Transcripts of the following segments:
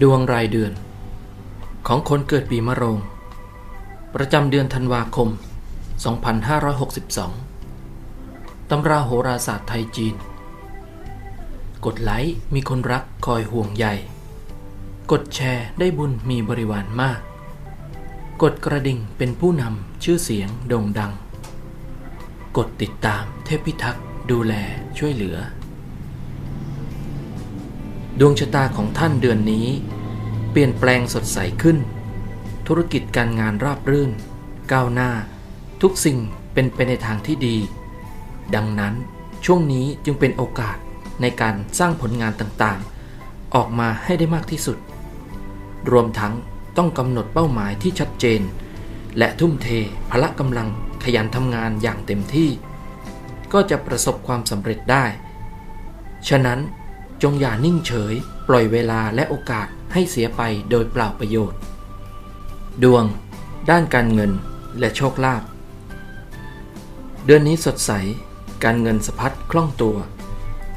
ดวงรายเดือน ของคนเกิดปีมะโรง ประจำเดือนธันวาคม 2562 ตำราโหราศาสตร์ไทยจีน กดไลค์มีคนรักคอยห่วงใย กดแชร์ได้บุญมีบริวารมาก กดกระดิ่งเป็นผู้นำชื่อเสียงโด่งดัง กดติดตามเทพพิทักษ์ดูแลช่วยเหลือ ดวงชะตาของท่านเดือนนี้ เปลี่ยนแปลงสดใสขึ้น ธุรกิจการงานราบรื่น ก้าวหน้า ทุกสิ่งเป็นไปในทางที่ดี ดังนั้นช่วงนี้จึงเป็นโอกาสในการสร้างผลงานต่างๆ ออกมาให้ได้มากที่สุด รวมทั้งต้องกำหนดเป้าหมายที่ชัดเจน และทุ่มเทพละกำลังขยันทำงานอย่างเต็มที่ ก็จะประสบความสำเร็จได้ ฉะนั้น จงอย่านิ่งเฉย ปล่อยเวลาและโอกาสให้เสียไปโดยเปล่าประโยชน์ ดวง ด้านการเงินและโชคลาภเดือนนี้สดใส การเงินสะพัดคล่องตัว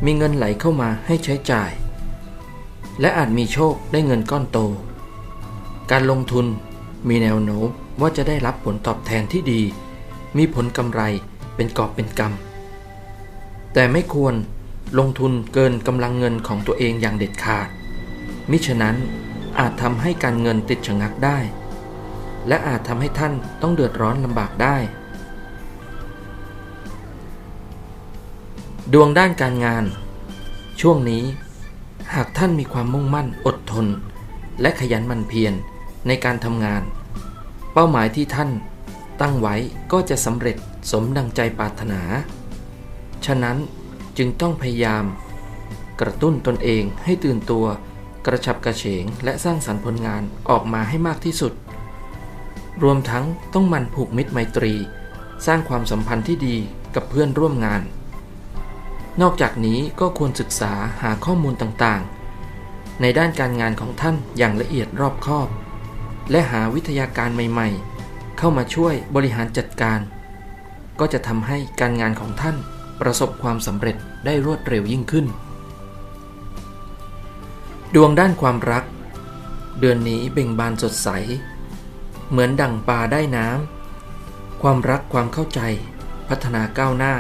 มีเงินไหลเข้ามาให้ใช้จ่าย และอาจมีโชคได้เงินก้อนโต การลงทุนมีแนวโน้มว่าจะได้รับผลตอบแทนที่ดี มีผลกำไรเป็นกอบเป็นกำแต่ไม่ควร ลงทุนเกินกำลังเงินของตัวเองอย่างเด็ดขาด มิฉะนั้นอาจทำให้การเงินติดชะงักได้ และอาจทำให้ท่านต้องเดือดร้อนลำบากได้ ดวงด้านการงาน ช่วงนี้ หากท่านมีความมุ่งมั่นอดทน และขยันหมั่นเพียรในการทำงาน เป้าหมายที่ท่านตั้งไว้ก็จะสำเร็จสมดังใจปรารถนา ฉะนั้น จึงต้องพยายาม กระตุ้นตนเองให้ตื่นตัว กระฉับกระเฉง และสร้างสรรค์ผลงานออกมาให้มากที่สุด รวมทั้งต้องมันผูกมิตรไมตรี สร้างความสัมพันธ์ที่ดีกับเพื่อนร่วมงาน นอกจากนี้ก็ควรศึกษาหาข้อมูลต่างๆ ในด้านการงานของท่านอย่างละเอียดรอบคอบ และหาวิทยาการใหม่ๆ เข้ามาช่วยบริหารจัดการ ก็จะทำให้การงานของท่าน ประสบความสำเร็จได้รวดเร็วยิ่งขึ้น ดวงด้านความรัก เดือนนี้เบ่งบานสดใส เหมือนดั่งปลาได้น้ำความรักความเข้าใจ พัฒนาก้าวหน้า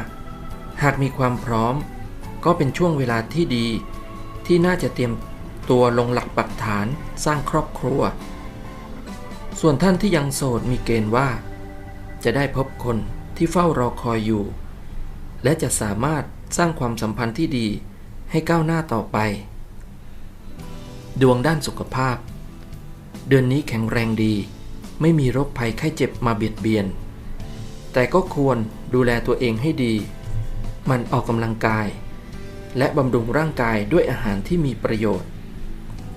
หากมีความพร้อม ก็เป็นช่วงเวลาที่ดี ที่น่าจะเตรียมตัวลงหลักปักฐานสร้างครอบครัว ส่วนท่านที่ยังโสดมีเกณฑ์ว่า จะได้พบคนที่เฝ้ารอคอยอยู่ และจะสามารถสร้างความสัมพันธ์ที่ดีให้ก้าวหน้าต่อไป ดวงด้านสุขภาพ เดือนนี้แข็งแรงดี ไม่มีโรคภัยไข้เจ็บมาเบียดเบียน แต่ก็ควรดูแลตัวเองให้ดี มันออกกำลังกาย และบำรุงร่างกายด้วยอาหารที่มีประโยชน์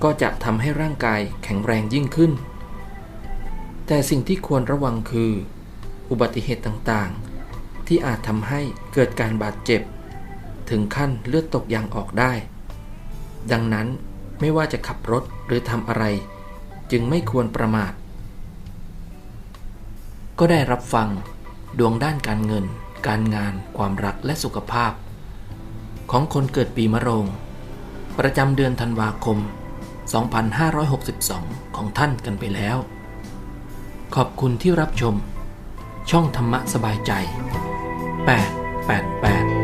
ก็จะทำให้ร่างกายแข็งแรงยิ่งขึ้น แต่สิ่งที่ควรระวังคือ อุบัติเหตุต่างๆ ที่อาจทำให้เกิดการบาดเจ็บ ถึงขั้นเลือดตกยางออกได้ ดังนั้นไม่ว่าจะขับรถหรือทำอะไร จึงไม่ควรประมาท ก็ได้รับฟังดวงด้านการเงิน การงาน ความรักและสุขภาพ ของคนเกิดปีมะโรง ประจำเดือนธันวาคม 2562 ของท่านกันไปแล้ว ขอบคุณที่รับชม ช่องธรรมะสบายใจ 888